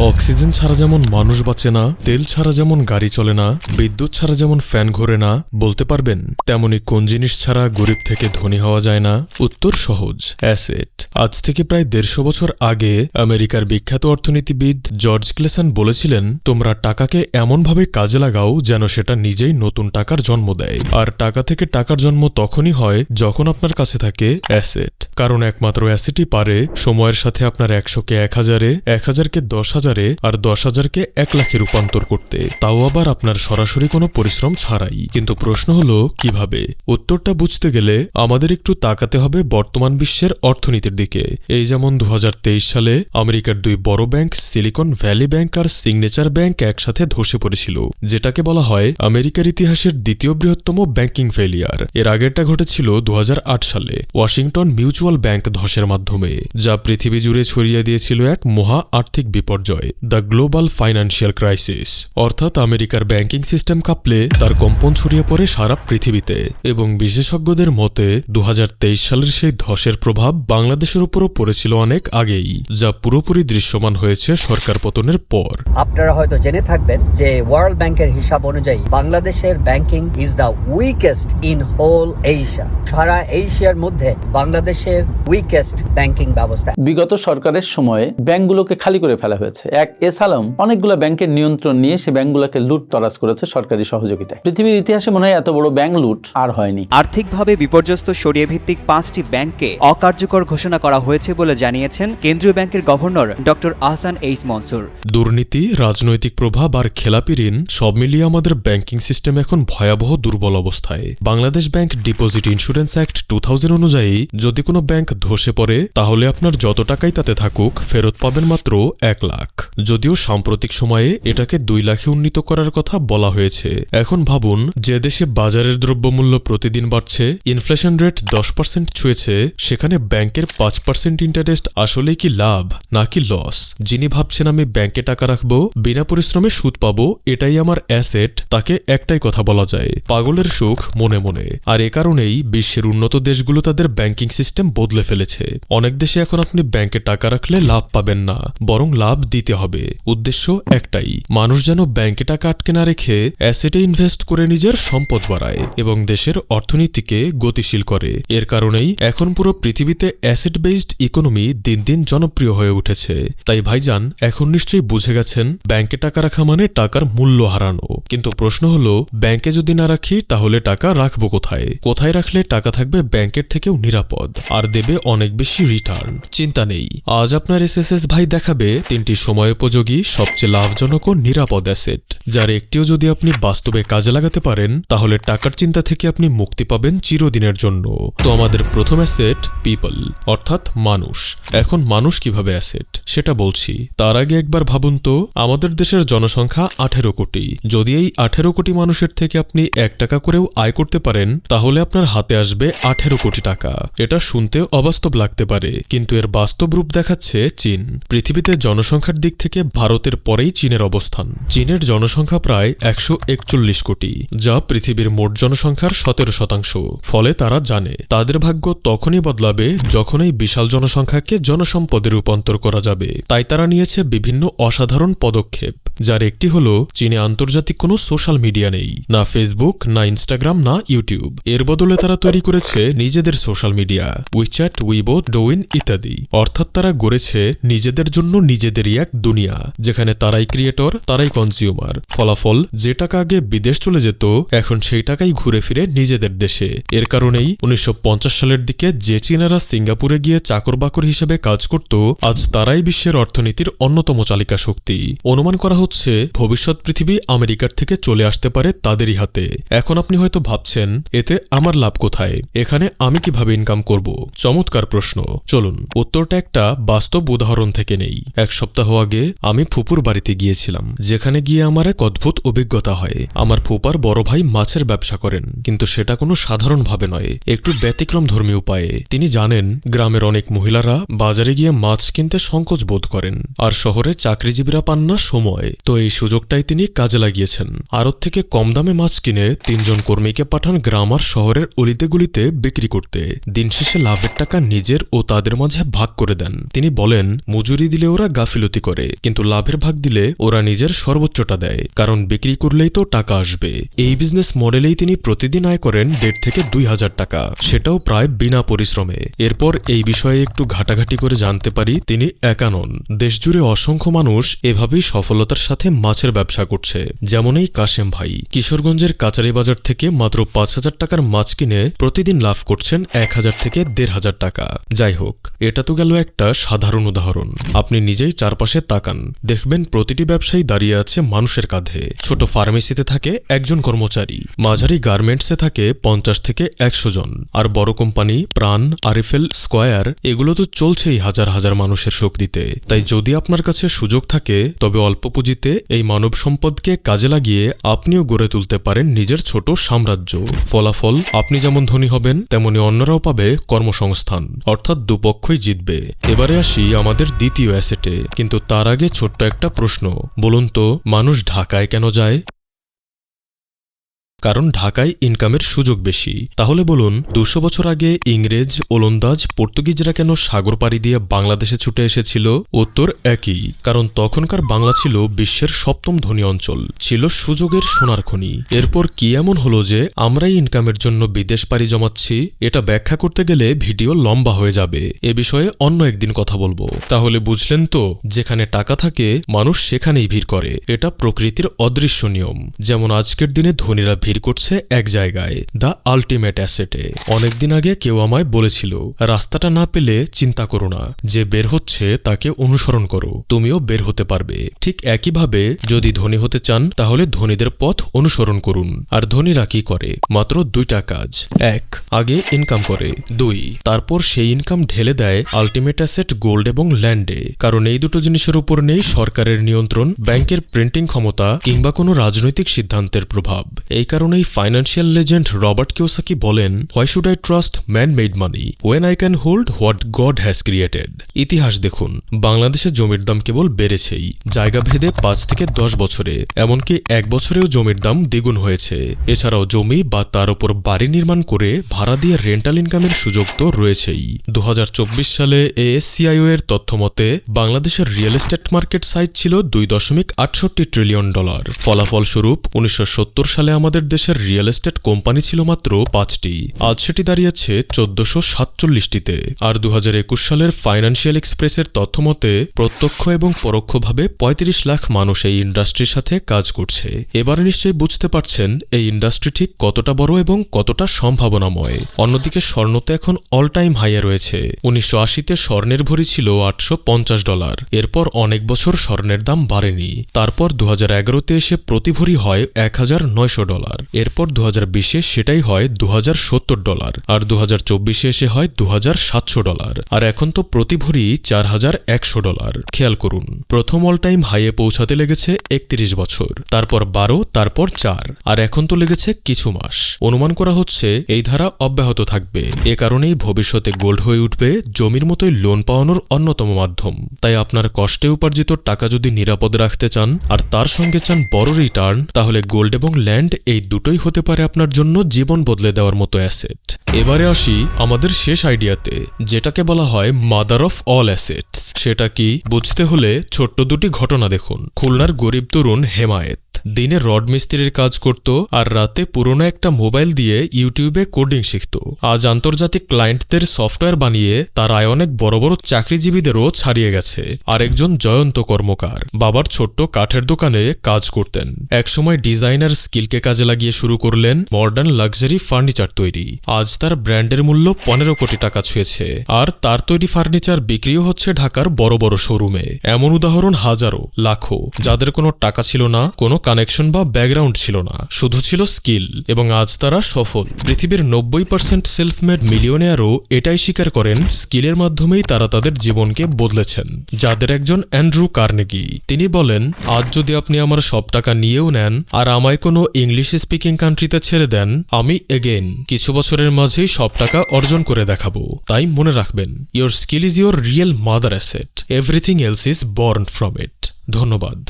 Oxygen ছাড়া যেমন মানুষ বাঁচে না, তেল ছাড়া যেমন গাড়ি চলে না, বিদ্যুৎ ছাড়া যেমন ফ্যান ঘোরে না, বলতে পারবেন, তেমনি কোন জিনিস ছাড়া গরিব থেকে ধনী হওয়া যায় না? উত্তর সহজ, অ্যাসেট। আজ থেকে প্রায় দেড়শো বছর আগে আমেরিকার বিখ্যাত অর্থনীতিবিদ জর্জ ক্লেসন বলেছিলেন, তোমরা টাকাকে এমনভাবে কাজে লাগাও যেন সেটা নিজেই নতুন টাকার জন্ম দেয়। আর টাকা থেকে টাকার জন্ম তখনই হয় যখন আপনার কাছে থাকে অ্যাসেট। কারণ একমাত্র অ্যাসেটই পারে, সময়ের সাথে আপনার একশোকে এক হাজারে, এক হাজারকে দশ হাজারে আর দশ হাজারকে এক লাখে রূপান্তর করতে। তাও আবার আপনার সরাসরি কোনো পরিশ্রম ছাড়াই। কিন্তু প্রশ্ন হলো, কীভাবে? উত্তরটা বুঝতে গেলে আমাদের একটু তাকাতে হবে বর্তমান বিশ্বের অর্থনীতির দিকে। এই যেমন দু সালে আমেরিকার দুই বড় ব্যাংক, সিলিকন ভ্যালি ব্যাংক আর সিগনেচার ব্যাংক একসাথে ধসে পড়েছিল, যেটাকে বলা হয় আমেরিকার ইতিহাসের দ্বিতীয় বৃহত্তম ব্যাংকিং ফেলিয়ার। এর আগেরটা ঘটেছিল দু হাজার আট সালে ওয়াশিংটন মিউচুয়াল ব্যাংক ধসের মাধ্যমে, যা পৃথিবী জুড়ে ছড়িয়ে দিয়েছিল এক মহা আর্থিক বিপর্যয়। দ্য গ্লোবাল ফাইন্যান্সিয়াল ক্রাইসিস অর্থাৎ আমেরিকার ব্যাংকিং সিস্টেম কাঁপলে তার কম্পন ছড়িয়ে পড়ে সারা পৃথিবীতে এবং বিশেষজ্ঞদের মতে দু সালের সেই ধসের প্রভাব বাংলাদেশের উপরও পড়েছিল অনেক আগেই যা পুরোপুরি দৃশ্যমান হয়েছে সরকার পতনের পর। আপনারা হয়তো জেনে থাকবেন যে ওয়ার্ল্ড ব্যাংকের হিসাব অনুযায়ী বাংলাদেশের banking is the weakest in whole Asia সারা এশিয়ার মধ্যে বাংলাদেশের উইকেস্ট ব্যাংকিং ব্যবস্থা। বিগত সরকারের সময়ে ব্যাংকগুলোকে খালি করে ফেলা হয়েছে। এক এস আলম অনেকগুলো ব্যাংকের নিয়ন্ত্রণ নিয়ে সে ব্যাংকগুলোকে লুট তরাজ করেছে সরকারি সহযোগিতায়। পৃথিবীর ইতিহাসে মনে হয় এত বড় ব্যাংক লুট আর হয়নি। আর্থিকভাবে বিপর্যস্ত সরিয়ে ভিত্তিক পাঁচটি ব্যাংককে অকার্যকর ঘোষণা করা হয়েছে বলে জানিয়েছেন কেন্দ্রীয় ব্যাংকের governor doctor Ahsan H Mansur. দুর্নীতি রাজনৈতিক প্রভাব আর খেলাপি ঋণ সব মিলিয়ে আমাদের ব্যাংকিং সিস্টেম এখন ভয়াবহ দুর্বল অবস্থায়। Bangladesh bank deposit insurance act two অনুযায়ী যদি কোনো ব্যাংক ধসে পড়ে তাহলে আপনার যত টাকাই তাতে থাকুক ফেরত পাবেন মাত্র এক লাখ। যদিও সাম্প্রতিক সময়ে এটাকে দুই লাখে উন্নীত করার কথা বলা হয়েছে। এখন ভাবুন, যে দেশে বাজারের দ্রব্যমূল্য প্রতিদিন বাড়ছে ইনফ্লেশন রেট দশ পার্সেন্ট ছুঁয়েছে, সেখানে ব্যাংকের পাঁচ পার্সেন্ট ইন্টারেস্ট আসলে কি লাভ, নাকি লস যিনি ভাবছেন আমি ব্যাংকে টাকা রাখব, বিনা পরিশ্রমে সুদ পাবো, এটাই আমার অ্যাসেট তাকে একটাই কথা বলা যায়, পাগলের সুখ মনে মনে। আর এ কারণেই বিশ্বের উন্নত দেশগুলো তাদের ব্যাংকিং সিস্টেম বদলে ফেলেছে। অনেক দেশে এখন আপনি ব্যাংকে টাকা রাখলে লাভ পাবেন না, বরং লাভ দিতে হবে। উদ্দেশ্য একটাই, মানুষ যেন ব্যাংকে টাকা আটকে না রেখে অ্যাসেটে ইনভেস্ট করে নিজের সম্পদ বাড়ায় এবং দেশের অর্থনীতিকে গতিশীল করে। এর কারণেই এখন পুরো পৃথিবীতে অ্যাসেট বেসড ইকোনমি দিন দিন জনপ্রিয় হয়ে উঠেছে। তাই ভাইজান, এখন নিশ্চয়ই বুঝে গেছেন, ব্যাংকে টাকা রাখা মানে টাকার মূল্য হারানো। কিন্তু প্রশ্ন হলো, ব্যাংকে যদি না রাখি, তাহলে টাকা রাখব কোথায়? কোথায় রাখলে টাকা থাকবে ব্যাংকের থেকেও নিরাপদ? আর দেবে অনেক বেশি রিটার্ন। চিন্তা নেই। আজ আপনার এসএসএস ভাই দেখাবে তিনটি সময়োপযোগী, সবচেয়ে লাভজনক ও নিরাপদ অ্যাসেট, যার একটিও যদি আপনি বাস্তবে কাজে লাগাতে পারেন, তাহলে টাকার চিন্তা থেকে আপনি মুক্তি পাবেন চিরদিনের জন্য। তো আমাদের প্রথম অ্যাসেট, পিপল, অর্থাৎ মানুষ। এখন মানুষ কীভাবে অ্যাসেট? সেটা বলছি। তার আগে একবার ভাবুন তো, আমাদের দেশের জনসংখ্যা আঠেরো কোটি। যদি এই আঠেরো কোটি মানুষের থেকে আপনি এক টাকা করেও আয় করতে পারেন, তাহলে আপনার হাতে আসবে আঠেরো কোটি টাকা। এটা শুনতে অবাস্তব লাগতে পারে, কিন্তু এর বাস্তব রূপ দেখাচ্ছে চীন। পৃথিবীতে জনসংখ্যার দিক থেকে ভারতের পরেই চীনের অবস্থান। চীনের জনসংখ্যা প্রায় একশো একচল্লিশ কোটি, যা পৃথিবীর মোট জনসংখ্যার সতেরো শতাংশ। ফলে তারা জানে, তাদের ভাগ্য তখনই বদলাবে যখন এই বিশাল জনসংখ্যাকে জনসম্পদে রূপান্তর করা যাবে। তাই তারা নিয়েছে বিভিন্ন অসাধারণ পদক্ষেপ। যার একটি হলো, চীনে আন্তর্জাতিক কোনো সোশ্যাল মিডিয়া নেই, না ফেসবুক, না ইনস্টাগ্রাম, না ইউটিউব। এর বদলে তারা তৈরি করেছে নিজেদের social media WeChat Weibo Douyin ইত্যাদি। অর্থাৎ তারা গড়েছে নিজেদের জন্য নিজেদেরই এক দুনিয়া, যেখানে তারাই ক্রিয়েটর তারাই কনজিউমার ফলাফল, যে টাকা আগে বিদেশ চলে যেত, এখন সেই টাকাই ঘুরে ফিরে নিজেদের দেশে। এর কারণেই উনিশশো পঞ্চাশ সালের দিকে যে চীনারা সিঙ্গাপুরে গিয়ে চাকর বাকর হিসেবে কাজ করত, আজ তারাই বিশ্বের অর্থনীতির অন্যতম চালিকা শক্তি অনুমান করা হচ্ছে, ভবিষ্যৎ পৃথিবী আমেরিকার থেকে চলে আসতে পারে তাদেরই হাতে। এখন আপনি হয়তো ভাবছেন, এতে আমার লাভ কোথায়? এখানে আমি কীভাবে ইনকাম করব? চমৎকার প্রশ্ন। চলুন, উত্তরটা একটা বাস্তব উদাহরণ থেকে নেই। এক সপ্তাহ আগে আমি ফুপুর বাড়িতে গিয়েছিলাম, যেখানে গিয়ে আমার এক অদ্ভুত অভিজ্ঞতা হয়। আমার ফুপার বড় ভাই মাছের ব্যবসা করেন, কিন্তু সেটা কোনো সাধারণভাবে নয়, একটু ব্যতিক্রম ধর্মী উপায়ে। তিনি জানেন, গ্রামের অনেক মহিলারা বাজারে গিয়ে মাছ কিনতে সংকোচ বোধ করেন, আর শহরে চাকরিজীবীরা পান না সময়। তো এই সুযোগটাই তিনি কাজে লাগিয়েছেন। আড়ত থেকে কম দামে মাছ কিনে তিনজন কর্মীকে পাঠান গ্রামার শহরের অলিতে গুলিতে বিক্রি করতে। দিন শেষে লাভের টাকা নিজের ও তাদের মাঝে ভাগ করে দেন। তিনি বলেন, মজুরি দিলে ওরা গাফিলতি করে, কিন্তু লাভের ভাগ দিলে ওরা নিজের সর্বোচ্চটা দেয়, কারণ বিক্রি করলেই তো টাকা আসবে। এই বিজনেস মডেলেই তিনি প্রতিদিন আয় করেন দেড় থেকে দুই হাজার টাকা। সেটাও প্রায় বিনা পরিশ্রমে। এরপর এই বিষয়ে একটু ঘাটাঘাটি করে জানতে পারি তিনি একানন দেশজুড়ে অসংখ্য মানুষ এভাবেই সফলতার সাথে মাছের ব্যবসা করছে। যেমন এই কাশেম ভাই, কিশোরগঞ্জের কাচারি বাজার থেকে মাত্র পাঁচ হাজার টাকার মাছ কিনে প্রতিদিন লাভ করছেন এক হাজার থেকে দেড় হাজার টাকা। যাই হোক, এটা তো গেল একটা সাধারণ উদাহরণ। আপনি নিজেই চারপাশে তাকান, দেখবেন প্রতিটি ব্যবসায়ী দাঁড়িয়ে আছে মানুষের কাঁধে। ছোট ফার্মেসিতে থাকে একজন কর্মচারী, মাঝারি গার্মেন্টসে থাকে পঞ্চাশ থেকে একশো জন। আর বড় কোম্পানি প্রাণ, আরিফেল, স্কয়ার, এগুলো তো চলছেই হাজার হাজার মানুষের শক্তিতে। তাই যদি আপনার কাছে সুযোগ থাকে, তবে অল্প পুঁজিতে এই মানব সম্পদকে কাজে লাগিয়ে আপনিও গড়ে তুলতে পারেন নিজের ছোট সাম্রাজ্য। ফলাফল, আপনি যেমন ধনী হবেন, তেমনি অন্যরাও পাবে কর্মসংস্থান, অর্থাৎ দুপক্ষই জিতবে। এবারে আসি আমাদের দ্বিতীয় অ্যাসেটে। কিন্তু তার আগে ছোট্ট একটা প্রশ্ন, বলুন তো, মানুষ ঢাকায় কেন যায়? কারণ ঢাকায় ইনকামের সুযোগ বেশি। তাহলে বলুন, দুশো বছর আগে ইংরেজ, ওলন্দাজ, পর্তুগিজরা কেন সাগর পাড়ি দিয়ে বাংলাদেশে ছুটে এসেছিল? উত্তর একই, কারণ তখনকার বাংলা ছিল বিশ্বের সপ্তম ধনী অঞ্চল। ছিল সুযোগের সোনার খনি। এরপর কি এমন হলো যে, আমরাই ইনকামের জন্য বিদেশ পাড়ি জমাচ্ছি? এটা ব্যাখ্যা করতে গেলে ভিডিও লম্বা হয়ে যাবে। এ বিষয়ে অন্য একদিন কথা বলব। তাহলে বুঝলেন তো, যেখানে টাকা থাকে, মানুষ সেখানেই ভিড় করে। এটা প্রকৃতির অদৃশ্য নিয়ম। যেমন আজকের দিনে ধনীরা ভিড় করছে এক জায়গায় দ্য আলটিমেট অ্যাসেটে অনেকদিন আগে কেউ আমায় বলেছিল, রাস্তাটা না পেলে চিন্তা করো না, যে বের হচ্ছে তাকে অনুসরণ করো, তুমিও বের হতে পারবে। ঠিক একইভাবে যদি ধনী হতে চান, তাহলে ধনীদের পথ অনুসরণ করুন। আর ধনীরা কি করে? মাত্র দুইটা কাজ। এক, আগে ইনকাম করে। দুই, তারপর সেই ইনকাম ঢেলে দেয় আলটিমেট অ্যাসেট গোল্ড এবং ল্যান্ডে কারণ এই দুটো জিনিসের উপর নেই সরকারের নিয়ন্ত্রণ, ব্যাংকের প্রিন্টিং ক্ষমতা, কিংবা কোনো রাজনৈতিক সিদ্ধান্তের প্রভাব। এই কারণেই ফাইন্যান্সিয়াল লেজেন্ড রবার্ট কিওসাকি বলেন why should I trust man made money when I can hold what God has created ইতিহাস দেখুন বাংলাদেশে জমির দাম কেবল বেড়েছেই, জায়গা ভেদে পাঁচ থেকে দশ বছরে, এমনকি এক বছরেও জমির দাম দ্বিগুণ হয়েছে। এছাড়াও জমি বা তার উপর বাড়ি নির্মাণ করে ভাড়া দিয়ে রেন্টাল ইনকামের সুযোগ তো রয়েছেই। দু হাজার চব্বিশ সালে এএসসিআইও এর তথ্যমতে বাংলাদেশের রিয়েল এস্টেট মার্কেট সাইজ ছিল দুই দশমিক আটষট্টি ট্রিলিয়ন ডলার ফলাফলস্বরূপ উনিশশো সত্তর সালে আমাদের দেশের রিয়েল এস্টেট কোম্পানি ছিল মাত্র পাঁচটি। আজ সেটি দাঁড়িয়েছে চোদ্দশো সাতচল্লিশটিতে। আর দু হাজার একুশ সালের ফাইন্যান্সিয়াল এক্সপ্রেসের তথ্যমতে, প্রত্যক্ষ এবং পরোক্ষভাবে ৩৫ লাখ মানুষ এই ইন্ডাস্ট্রির সাথে কাজ করছে। এবার নিশ্চয়ই বুঝতে পারছেন, এই ইন্ডাস্ট্রি ঠিক কতটা বড় এবং কতটা সম্ভাবনাময়। অন্যদিকে স্বর্ণ তো এখন অল টাইম হাইয়ে রয়েছে। উনিশশো আশিতে স্বর্ণের ভরি ছিল আটশো পঞ্চাশ ডলার। এরপর অনেক বছর স্বর্ণের দাম বাড়েনি। তারপর দু হাজার এসে প্রতি ভরি হয় এক নয়শো ডলার। এরপর দু বিশে সেটাই হয় দু হাজার সত্তর ডলার আর দু চব্বিশে এসে হয় দু ডলার। আর এখন তো প্রতি ভরি চার হাজার একশো ডলার। খেয়াল করুন, প্রথম অল টাইম হাইয়ে পৌঁছাতে লেগেছে একত্রিশ বছর, তারপর বারো, তারপর চার, আর এখন তো লেগেছে কিছু মাস। অনুমান করা হচ্ছে এই ধারা অব্যাহত থাকবে। এ কারণেই ভবিষ্যতে গোল্ড হয়ে উঠবে জমির মতোই লোন পাওয়ানোর অন্যতম মাধ্যম। তাই আপনার কষ্টে উপার্জিত টাকা যদি নিরাপদ রাখতে চান, আর তার সঙ্গে চান বড় রিটার্ন তাহলে গোল্ড এবং ল্যান্ড এই দুটোই হতে পারে আপনার জন্য জীবন বদলে দেওয়ার মতো অ্যাসেট। এবারে আসি আমাদের শেষ আইডিয়াতে, যেটাকে বলা হয় মাদার অফ অল অ্যাসেটস। সেটা কি? বুঝতে হলে ছোট্ট দুটি ঘটনা দেখুন। খুলনার গরিব তরুণ হেমায়েত। দিনে রড মিস্ত্রির কাজ করত আর রাতে পুরনো একটা মোবাইল দিয়ে ইউটিউবে কোডিং শিখত। আজ আন্তর্জাতিক ক্লায়েন্টদের সফটওয়্যার বানিয়ে তার আয় অনেক বড় বড় চাকরিজীবীদেরও ছাড়িয়ে গেছে। আরেকজন জয়ন্ত কর্মকার বাবার ছোট্ট কাঠের দোকানে কাজ করতেন। একসময় ডিজাইনার স্কিলকে কাজে লাগিয়ে শুরু করলেন মডার্ন লাক্সারি ফার্নিচার তৈরি। আজ তার ব্র্যান্ডের মূল্য পনেরো কোটি টাকা ছুঁয়েছে আর তার তৈরি ফার্নিচার বিক্রিও হচ্ছে ঢাকার বড় বড় শোরুমে। এমন উদাহরণ হাজারো, লাখো, যাদের কোনো টাকা ছিল না, কোনো কানেকশন বা ব্যাকগ্রাউন্ড ছিল না, শুধু ছিল স্কিল এবং আজ তারা সফল। পৃথিবীর নব্বই পার্সেন্ট সেলফ মেড মিলিয়নেয়ারও এটাই স্বীকার করেন স্কিলের মাধ্যমেই তারা তাদের জীবনকে বদলেছেন। যাদের একজন অ্যান্ড্রু কার্নেগি তিনি বলেন, আজ যদি আপনি আমার সব টাকা নিয়েও নেন আর আমায় কোনো ইংলিশ স্পিকিং কান্ট্রিতে ছেড়ে দেন, আমি এগেন কিছু বছরের মাঝেই সব টাকা অর্জন করে দেখাবো। তাই মনে রাখবেন your skill is your real mother asset everything else is born from it ধন্যবাদ।